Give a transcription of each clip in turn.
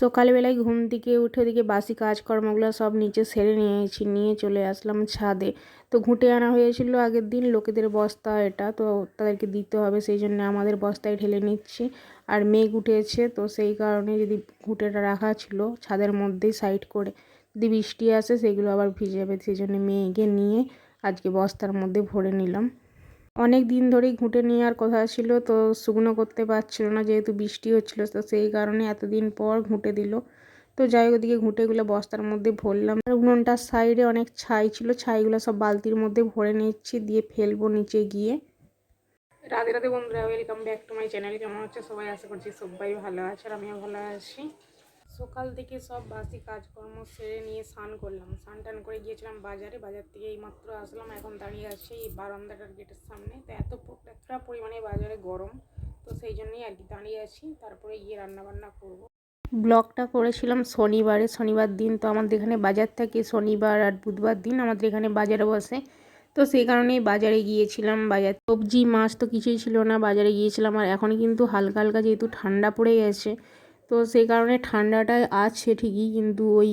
সকালবেলায় ঘুম থেকে উঠে ওদিকে বাসি কাজকর্মগুলো সব নিচে সেরে নিয়েছি, নিয়ে চলে আসলাম ছাদে। তো ঘুঁটে আনা হয়েছিল আগের দিন, লোকেদের বস্তা এটা, তো তাদেরকে দিতে হবে, সেই জন্য আমাদের বস্তায় ঢেলে নিচ্ছি। আর মেঘ উঠেছে, তো সেই কারণে যদি ঘুঁটেটা রাখা ছিল ছাদের মধ্যেই সাইড করে, যদি বৃষ্টি আসে সেগুলো আবার ভিজে যাবে সেই জন্য মেঘে নিয়ে আজকে বস্তার মধ্যে ভরে নিলাম। অনেক দিন ধরেই ঘুঁটে নেওয়ার কথা ছিল, তো শুকনো করতে পারছিল না, যেহেতু বৃষ্টি হচ্ছিল, তো সেই কারণে এতদিন পর ঘুঁটে দিল। তো যাই ওদিকে ঘুঁটেগুলো বস্তার মধ্যে ভরলাম। আর উনুনটার সাইডে অনেক ছাই ছিল, ছাইগুলো সব বালতির মধ্যে ভরে নিচ্ছি, দিয়ে ফেলব নিচে গিয়ে। রাধে রাধে বন্ধুরা, welcome back to my channel, কেমন হচ্ছে সবাই? আশা করছি সবাই ভালো আছে আর আমিও ভালো আছি। সকাল থেকে সব বাসি কাজকর্ম সেরে নিয়ে স্নান করলাম। স্নান টান করে গিয়েছিলাম বাজারে। বাজার থেকে এইমাত্র আসলাম, এখন দাঁড়িয়ে আছি এই বারান্দাটার গেটের সামনে। তো এত এতটা পরিমাণে বাজারে গরম, তো সেই জন্যই আর কি দাঁড়িয়ে আছি। তারপরে গিয়ে রান্না বান্না করব। ব্লগটা করেছিলাম শনিবারে। শনিবার দিন তো আমাদের এখানে বাজার থাকে, শনিবার আর বুধবার দিন আমাদের এখানে বাজারে বসে। তো সেই কারণেই বাজারে গিয়েছিলাম। বাজার সবজি, মাছ তো কিছুই ছিল না। বাজারে গিয়েছিলাম আর এখন কিন্তু হালকা হালকা যেহেতু ঠান্ডা পড়ে গেছে তো সেই কারণে ঠান্ডাটা আছে ঠিকই, কিন্তু ওই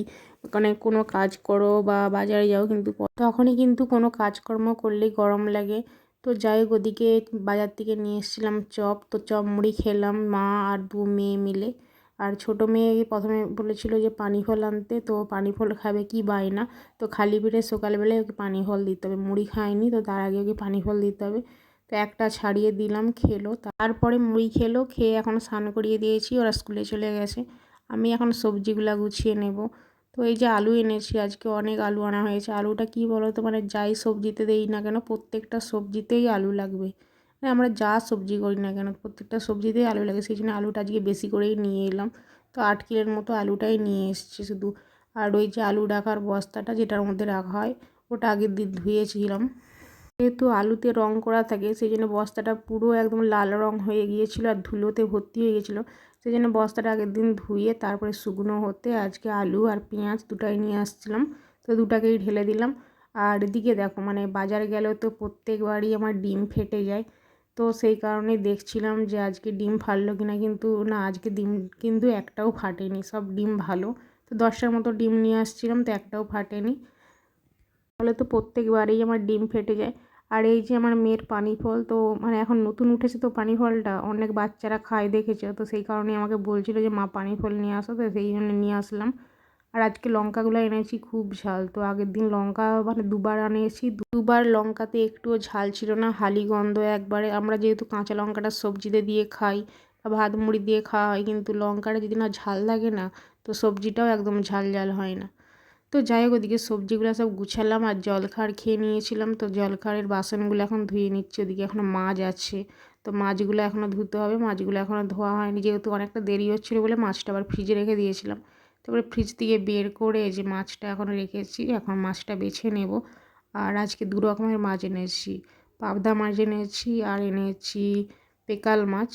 মানে কোনো কাজ করো বা বাজারে যাও কিন্তু তখনই কিন্তু কোনো কাজকর্ম করলেই গরম লাগে। তো যাই হোক, ওদিকে বাজার থেকে নিয়ে এসেছিলাম চপ, তো চপ মুড়ি খেলাম মা আর দু মেয়ে মিলে। আর ছোটো মেয়ে প্রথমে বলেছিল যে পানি ফল আনতে, তো পানি ফল খাবে কি বায়না তো খালি পেটে সকালবেলায় ওকে পানি ফল দিতে হবে। মুড়ি খায়নি, তো তার আগে ওকে পানি ফল দিতে হবে। তো একটা ছাড়িয়ে দিলাম, খেলো। তারপরে মুড়ি খেলো, খেয়ে এখন স্নান করিয়ে দিয়েছি, ওরা স্কুলে চলে গেছে। আমি এখন সবজিগুলো গুছিয়ে নেব। তো এই যে আলু এনেছি, আজকে অনেক আলু আনা হয়েছে। আলুটা কি বলো তো মানে যাই সবজিতে দেই না কেন, প্রত্যেকটা সবজিতেই আলু লাগবে। মানে আমরা যা সবজি করি না কেন, প্রত্যেকটা সবজিতেই আলু লাগে। সেই জন্য আলুটা আজকে বেশি করেই নিয়ে এলাম। তো আট কিলোর মতো আলুটাই নিয়ে এসেছি শুধু। আর ওই যে আলু রাখার বস্তাটা যেটার মধ্যে রাখা হয়, ওটা আগের দিন ধুয়েছিলাম। যেহেতু আলুতে রং করা থাকে সেই জন্য বস্তাটা পুরো একদম লাল রং হয়ে গিয়েছিল আর ধুলোতে ভর্তি হয়ে গিয়েছিল। সেই জন্য বস্তাটা আগের দিন ধুয়ে, তারপরে শুকনো হতে আজকে আলু আর পেঁয়াজ দুটাই নিয়ে আসছিলাম। তো দুটাকেই ঢেলে দিলাম। আর এদিকে দেখো মানে বাজার গেলেও তো প্রত্যেকবারই আমার ডিম ফেটে যায়। তো সেই কারণে দেখছিলাম যে আজকে ডিম ফাটলো কিনা, কিন্তু না, আজকে ডিম কিন্তু একটাও ফাটেনি, সব ডিম ভালো। তো দশটার মতো ডিম নিয়ে আসছিলাম, তো একটাও ফাটেনি। তাহলে তো প্রত্যেকবারেই আমার ডিম ফেটে যায়। আর এই যে আমার মেয়ের পানি ফল তো মানে এখন নতুন উঠেছে তো পানি ফলটা অনেক বাচ্চারা খায় দেখেছে, তো সেই কারণে আমাকে বলছিল যে, মা পানি ফল নিয়ে আসো। তো সেই জন্য নিয়ে আসলাম। আর আজকে লঙ্কাগুলো এনেছি, খুব ঝাল। তো আগের দিন লঙ্কা মানে দুবার আনিয়েছি, দুবার লঙ্কাতে একটুও ঝাল ছিল না, হালি গন্ধ একবারে। আমরা যেহেতু কাঁচা লঙ্কাটা সবজিতে দিয়ে খাই বা ভাত মুড়ি দিয়ে খাওয়া হয়, কিন্তু লঙ্কাটা যদি না ঝাল লাগে না, তো সবজিটাও একদম ঝাল ঝাল হয় না। তো যাই হোক, ওদিকে সবজিগুলো সব গুছালাম আর জলখাবার খেয়ে নিয়েছিলাম। তো জলখাবারের বাসনগুলো এখন ধুয়ে নিচ্ছি, ওদিকে এখনও মাছ আছে। তো মাছগুলো এখনও ধুতে হবে, মাছগুলো এখনও ধোয়া হয়নি। যেহেতু অনেকটা দেরি হচ্ছিল বলে মাছটা আবার ফ্রিজে রেখে দিয়েছিলাম। তারপরে ফ্রিজ থেকে বের করে যে মাছটা এখন রেখেছি, এখন মাছটা বেছে নেব। আর আজকে দু রকমের মাছ এনেছি, পাবদা মাছ এনেছি আর এনেছি পেকাল মাছ।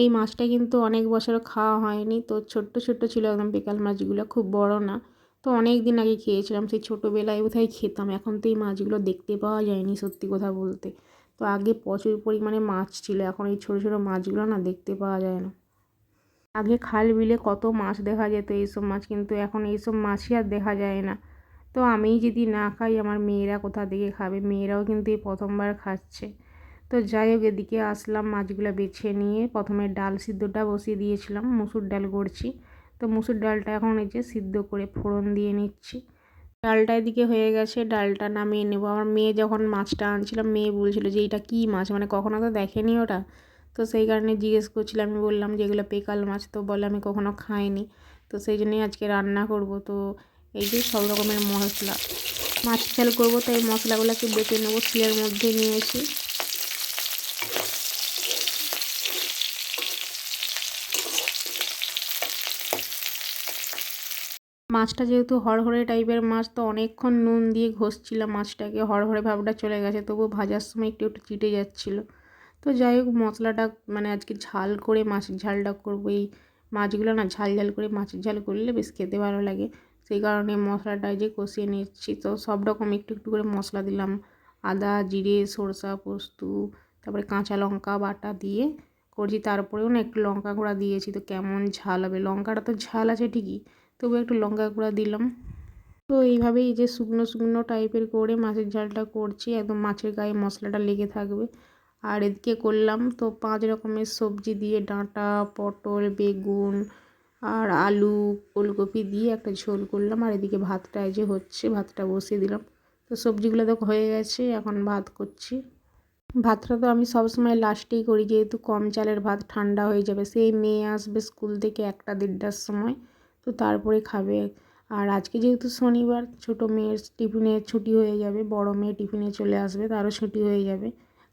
এই মাছটা কিন্তু অনেক বছর খাওয়া হয়নি, তো ছোট্ট ছোট্ট ছিল একদম পেকাল মাছগুলো, খুব বড় না। তো অনেক দিন আগে খেয়েছিলাম, সেই ছোটোবেলায় বোধহয় খেতাম। এখন তো এই মাছগুলো দেখতে পাওয়া যায়নি সত্যি কথা বলতে। তো আগে প্রচুর পরিমাণে মাছ ছিল, এখন এই ছোটো ছোটো মাছগুলো না দেখতে পাওয়া যায় না। আগে খাল বিলে কত মাছ দেখা যেত, এইসব মাছ, কিন্তু এখন এইসব মাছই আর দেখা যায় না। তো আমিই যদি না খাই, আমার মেয়েরা কোথা থেকে খাবে? মেয়েরাও কিন্তু এই প্রথমবার খাচ্ছে। তো যাই হোক, এদিকে আসলাম, মাছগুলো বেছে নিয়ে প্রথমে ডাল সিদ্ধটা বসিয়ে দিয়েছিলাম, মুসুর ডাল করছি তো মুসুর ডালটা এখন এই যে সিদ্ধ করে ফোড়ন দিয়ে নিচ্ছি। ডালটা এদিকে হয়ে গেছে, ডালটা নামিয়ে নেব। আমার মেয়ে যখন মাছটা আনছিলাম মেয়ে বলছিল যে, এইটা কী মাছ? মানে কখনো তো দেখেনি ওটা। তো সেই কারণে জিজ্ঞেস করছিলাম, আমি বললাম যে, এগুলো পেকাল মাছ। তো বলে, আমি কখনো খাইনি। তো সেই জন্যই আজকে রান্না করব। তো এই যে সব রকমের মশলা, মাছ ঝাল করব, তো এই মশলাগুলোকে বেটে নেব, শিলের মধ্যে নিয়েছি। মাছটা যেহেতু হরহরে টাইপের মাছ, তো অনেকক্ষণ নুন দিয়ে ঘষছিলাম মাছটাকে। হরহরে ভাবটা চলে গেছে, তবুও ভাজার সময় একটু একটু চিটে যাচ্ছিল। তো যাই হোক, মশলাটা মানে আজকে ঝাল করে মাছের ঝালটা করব। এই মাছগুলো না ঝাল ঝাল করে মাছের ঝাল করলে বেশ খেতে ভালো লাগে। সেই কারণে মশলাটা যে কষিয়ে নিচ্ছি, তো সব রকম একটু একটু করে মশলা দিলাম। আদা, জিরে, সরষা, পোস্ত, তারপরে কাঁচা লঙ্কা বাটা দিয়ে করছি। তারপরেও না একটু লঙ্কা গুঁড়া দিয়েছি, তো কেমন ঝাল হবে। লঙ্কাটা তো ঝাল আছে ঠিকই তবু একটু লঙ্কা গুঁড়া দিলাম। তো এইভাবেই যে শুকনো শুকনো টাইপের করে মাছের ঝালটা করছি, একদম মাছের গায়ে মশলাটা লেগে থাকবে। আর এদিকে করলাম তো পাঁচ রকমের সবজি দিয়ে ডাঁটা, পটল, বেগুন আর আলু ফুলকপি দিয়ে একটা ঝোল করলাম। আর এদিকে ভাতটা যে হচ্ছে, ভাতটা বসিয়ে দিলাম। তো সবজিগুলো তো হয়ে গেছে, এখন ভাত করছি। ভাতটা তো আমি সবসময় লাস্টেই করি, যেহেতু কম চালের ভাত ঠান্ডা হয়ে যাবে, সেই মেয়ে আসবে স্কুল থেকে একটা দেড়টার সময়। তো তারপরে খাবে। আর আজকে যেহেতু শনিবার, ছোটো মেয়ের টিফিনে ছুটি হয়ে যাবে, বড় মেয়ে টিফিনে চলে আসবে, তারও ছুটি হয়ে যাবে।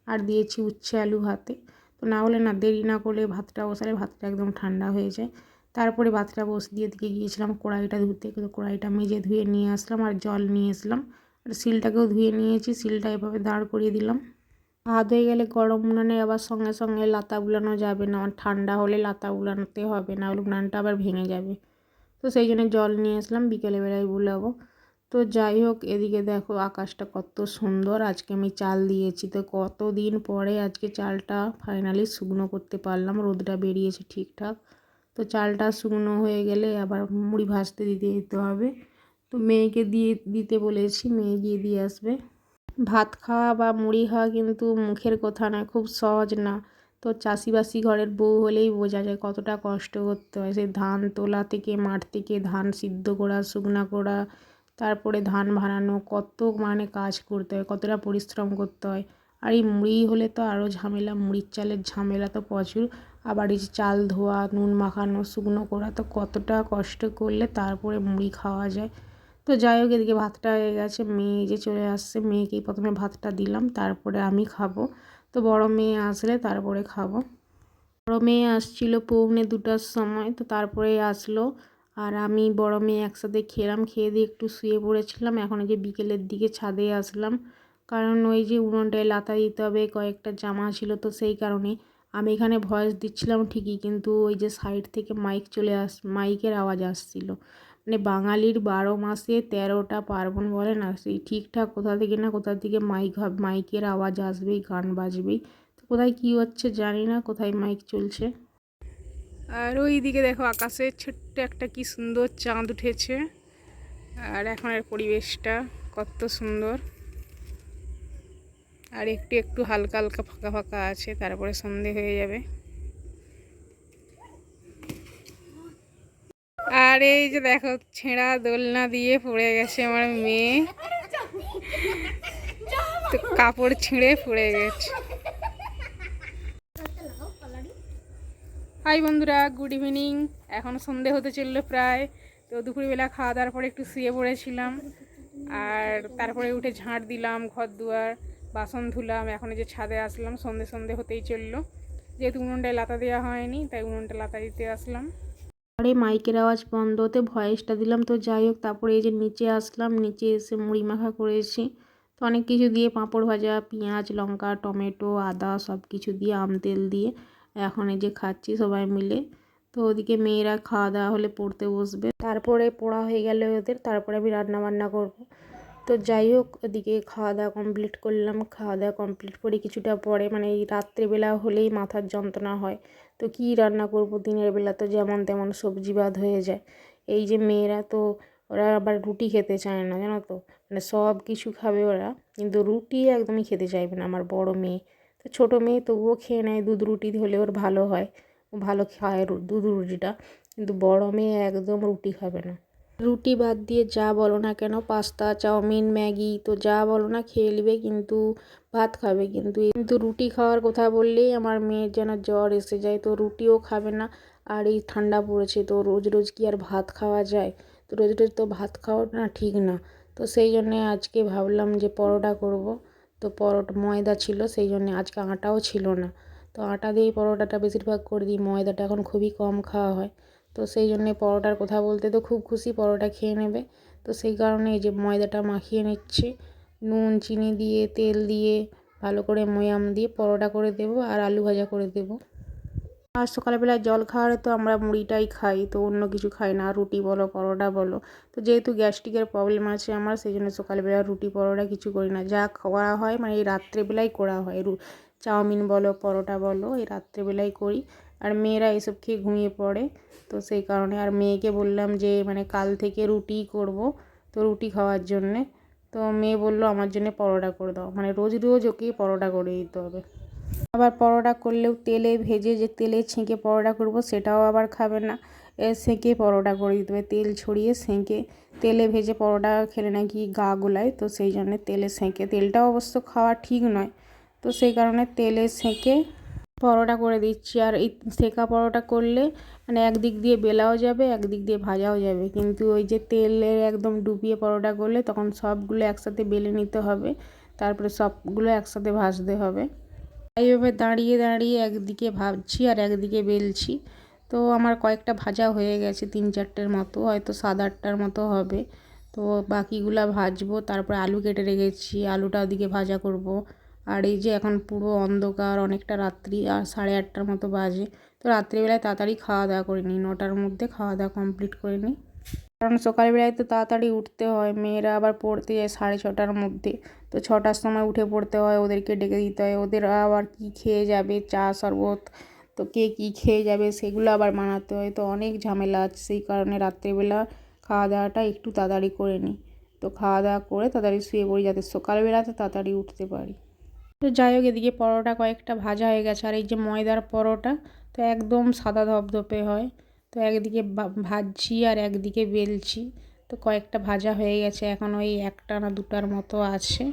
আর দিয়েছি উচ্ছে আলু ভাতে। তো না হলে না, দেরি না করলে ভাতটা বসালে ভাতটা একদম ঠান্ডা হয়ে যায়। তারপরে ভাতটা বসে দিয়ে দিকে গিয়েছিলাম কড়াইটা ধুতে। কিন্তু কড়াইটা মেজে ধুয়ে নিয়ে আসলাম আর জল নিয়ে আসলাম আর শিলটাকেও ধুয়ে নিয়েছি, শিলটা এভাবে দাঁড় করিয়ে দিলাম। ভাত হয়ে গেলে গরম উনানে আবার সঙ্গে সঙ্গে লাতা উলানো যাবে না। ঠান্ডা হলে লাতা উলানোতে হবে, না হলে উনানটা আবার ভেঙে যাবে। তো সেই জন্য জল নিয়ে আসলাম, বিকেলে বেলায় বুলাবো। তো যাই হোক, এদিকে দেখো আকাশটা কত সুন্দর, আজকে আমি চাল দিয়েছি। তো কত দিন পরে আজকে চালটা ফাইনালি শুকনো করতে পারলাম, রোদটা বেরিয়েছে ঠিকঠাক। তো চালটা শুকনো হয়ে গেলে আবার মুড়ি ভাজতে দিতে দিতে হবে। তো মেয়েকে দিয়ে, দিতে বলেছি, মেয়ে গিয়ে দিয়ে আসবে। ভাত খাওয়া বা মুড়ি খাওয়া কিন্তু মুখের কথা না, খুব সহজ না। তো চাষিবাসি ঘরের বউ হলেই বোঝা যায় কতটা কষ্ট করতে হয়। সেই ধান তোলা থেকে, মাঠ থেকে, ধান সিদ্ধ করা, শুকনা করা, তারপরে ধান ভাড়ানো, কত মানে কাজ করতে হয়, কতটা পরিশ্রম করতে হয়। আর এই মুড়ি হলে তো আরও ঝামেলা, মুড়ির চালের ঝামেলা তো প্রচুর। আবার এই চাল ধোয়া, নুন মাখানো, শুকনো করা তো কতটা কষ্ট করলে তারপরে মুড়ি খাওয়া যায়। তো যাই হোক, এদিকে ভাতটা হয়ে গেছে, মেয়ে যে চলে আসছে, মেয়েকেই প্রথমে ভাতটা দিলাম, তারপরে আমি খাব। তো বড় মেয়ে আসলে তারপরে খাব। বড় মেয়ে আসছিল পৌনে দুটার সময়, তো তারপরে আসলো। আর আমি বড় মেয়ে একসাথে খেলাম, খেয়ে দিয়ে একটু শুয়ে পড়েছিলাম। এখন যে বিকেলের দিকে ছাদে আসলাম। কারণ ওই যে উনুনটায় লাতা দিতে হবে, কয়েকটা জামা ছিল তো সেই কারণে। আমি এখানে ভয়েস দিচ্ছিলাম ঠিকই, কিন্তু ওই যে সাইড থেকে মাইক চলে আস, মাইকের আওয়াজ আসছিল। মানে বাঙালির বারো মাসে তেরোটা পার্বণ বলে না, সেই ঠিকঠাক কোথা থেকে না কোথা থেকে মাইক মাইকের আওয়াজ আসবেই, গান বাজবেই। তো কোথায় কী হচ্ছে জানি না, কোথায় মাইক চলছে। আর ওই দিকে দেখো আকাশে ছোট্ট একটা কি সুন্দর চাঁদ উঠেছে। আর এখনের পরিবেশটা কত সুন্দর। আর একটু একটু হালকা হালকা, ফাঁকা ফাঁকা আছে, তারপরে সন্ধে হয়ে যাবে। আর এই যে দেখো, ছেঁড়া দোলনা দিয়ে পড়ে গেছে আমার মেয়ে। তো কাপড় ছিঁড়ে পড়ে গেছে। হাই বন্ধুরা গুড ইভিনিং এখন সন্ধে হতে চলল প্রায়। তো দুপুরবেলা খাওয়া দাওয়ার পরে একটু শুয়ে পড়েছিলাম। আর তারপরে উঠে ঝাঁট দিলাম, ঘর দুয়ার, বাসন ধুলাম, এখন যে ছাদে আসলাম। সন্ধে সন্ধে হতেই চলল। যেহেতু উনুনটায় লাতা দেওয়া হয়নি, তাই উনুনটা লাতা দিতে আসলাম। আরে মাইকের আওয়াজ বন্ধ হতে ভয়েসটা দিলাম। তো যাই হোক, তারপরে এই যে নিচে আসলাম, নিচে এসে মুড়ি মাখা করেছি। তো অনেক কিছু দিয়ে পাঁপড় ভাজা, পেঁয়াজ, লঙ্কা, টমেটো, আদা সব কিছু দিয়ে, আম তেল দিয়ে এখন এই যে খাচ্ছি সবাই মিলে। তো ওদিকে মেয়েরা খাওয়া দাওয়া হলে পড়তে বসবে। তারপরে পড়া হয়ে গেলে ওদের, তারপরে আমি রান্না বান্না করব। তো যাই হোক, ওদিকে খাওয়া দাওয়া কমপ্লিট করলাম। খাওয়া দাওয়া কমপ্লিট করে কিছুটা পরে মানে এই রাত্রেবেলা হলেই মাথার যন্ত্রণা হয়। তো কি রান্না করব দিনের বেলা তো যেমন তেমন সবজি বাদ হয়ে যায়। এই যে মেয়েরা তো, ওরা আবার রুটি খেতে চায় না, জানো তো? মানে সব কিছু খাবে ওরা, কিন্তু রুটি একদমই খেতে চাইবে না আমার বড় মেয়ে। তো ছোটো মেয়ে তবুও খেয়ে নেয়, দুধ রুটি হলে ওর ভালো হয়। ও ভালো খায় দুধ রুটিটা, কিন্তু বড় মেয়ে একদম রুটি খাবে না। রুটি বাদ দিয়ে যা বলো না কেন, পাস্তা, চাউমিন, ম্যাগি, তো যা বলো না খেয়ে নেবে কিন্তু, ভাত খাবে কিন্তু। কিন্তু রুটি খাওয়ার কথা বললেই আমার মেয়ের যেন জ্বর এসে যায়, তো রুটিও খাবে না। আর এই ঠান্ডা পড়েছে, তো রোজ রোজ কি আর ভাত খাওয়া যায়? তো রোজ রোজ তো ভাত খাওয়া না, ঠিক না। তো সেই জন্যে আজকে ভাবলাম যে পরোটা করব। তো পরোটা, ময়দা ছিল, সেই জন্যে আজকে আটাও ছিল না। তো আটা দিয়েই পরোটাটা বেশিরভাগ করে দিই, ময়দাটা এখন খুবই কম খাওয়া হয়। তো সেই জন্যে পরোটার কথা বলতে তো খুব খুশি পরোটা খেয়ে নেবে। তো সেই কারণে এই যে ময়দাটা মাখিয়ে নিচ্ছি। নুন, চিনি দিয়ে, তেল দিয়ে ভালো করে ময়াম দিয়ে পরোটা করে দেবো আর আলু ভাজা করে দেবো। আর সকালবেলা জল খাওয়ারে তো আমরা মুড়িটাই খাই, তো অন্য কিছু খাই না। রুটি বলো, পরোটা বলো। তো যেহেতু গ্যাস্ট্রিকের প্রবলেম আছে আমার, সেই জন্য সকালবেলা রুটি, পরোটা কিছু করি না। যা খাওয়া হয় মানে এই রাত্রেবেলাই করা হয় চাউমিন বলো, পরোটা বলো, এই রাত্রেবেলায় করি। আর মেয়েরা এসব খেয়ে ঘুমিয়ে পড়ে। তো সেই কারণে আর মেয়েকে বললাম যে মানে কাল থেকে রুটি করব, তো রুটি খাওয়ার জন্যে। তো মেয়ে বলল, আমার জন্য পরোটা করে দাও। মানে রোজ রোজ ওকে পরোটা করে দিতে হবে। আবার পরোটা করলেও তেলে ভেজে যে তেলে ছেঁকে পরোটা করব, সেটাও আবার খাবে না। সেঁকে পরোটা করে দিতে হবে। তেল ছড়িয়ে সেঁকে তেলে ভেজে পরোটা খেলে নাকি গা গোলায়। তো সেই জন্যে তেলে সেঁকে তেলটাও অবশ্য খাওয়া ঠিক নয়। তো সেই কারণে তেলে সেঁকে পরোটা করে দিচ্ছি। আর এই সেঁকা পরোটা করলে মানে একদিক দিয়ে বেলাও যাবে, একদিক দিয়ে ভাজাও যাবে। কিন্তু ওই যে তেলে একদম ডুবিয়ে পরোটা করলে তখন সবগুলো একসাথে বেলে নিতে হবে। তারপরে সবগুলো একসাথে ভাজতে হবে। এইভাবে দাঁড়িয়ে দাঁড়িয়ে একদিকে ভাজছি আর একদিকে বেলছি। তো আমার কয়েকটা ভাজা হয়ে গেছে তিন চারটের মতো, হয়তো সাত আটটার মতো হবে। তো বাকিগুলা ভাজবো, তারপরে আলু কেটে রেখেছি, আলুটা ওদিকে ভাজা করব। আর এই যে এখন পুরো অন্ধকার, অনেকটা রাত্রি, আর সাড়ে আটটার মতো বাজে। তো রাত্রিবেলায় তাড়াতাড়ি খাওয়া দাওয়া করে নিই, নটার মধ্যে খাওয়া দাওয়া কমপ্লিট করে নিই। কারণ সকালবেলায় তো তাড়াতাড়ি উঠতে হয়, মেয়েরা আবার পড়তে যায় সাড়ে ছটার মধ্যে। তো ছটার সময় উঠে পড়তে হয়, ওদেরকে ডেকে দিতে হয়। ওদের আবার কী খেয়ে যাবে, চা, শরবত, তো কে কী খেয়ে যাবে সেগুলো আবার বানাতে হয়। তো অনেক ঝামেলা আছে, সেই কারণে রাত্রেবেলা খাওয়া দাওয়াটা একটু তাড়াতাড়ি করে নিই। তো খাওয়া দাওয়া করে তাড়াতাড়ি শুয়ে পড়ি যাতে সকালবেলাতে তাড়াতাড়ি উঠতে পারি। তো যাই হোক, এদিকে পরোটা কয়েকটা ভাজা হয়ে গেছে, আর এই যে ময়দার পরোটা, তো একদম সাদা ধপধপে হয়। তো একদিকে ভাজছি আর একদিকে বেলছি। তো কয়েকটা ভাজা হয়ে গেছে, এখন ওই একটা না দুটার মতো আছে।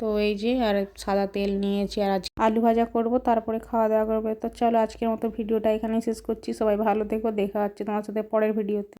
তো এই যে, আর সাদা তেল নিয়েছি, আর আজ আলু ভাজা করব, তারপরে খাওয়া দাওয়া করবে। তো চলো, আজকের মতো ভিডিওটা এখানেই শেষ করছি। সবাই ভালো থেকো, দেখা হচ্ছে তোমার সাথে পরের ভিডিওতে।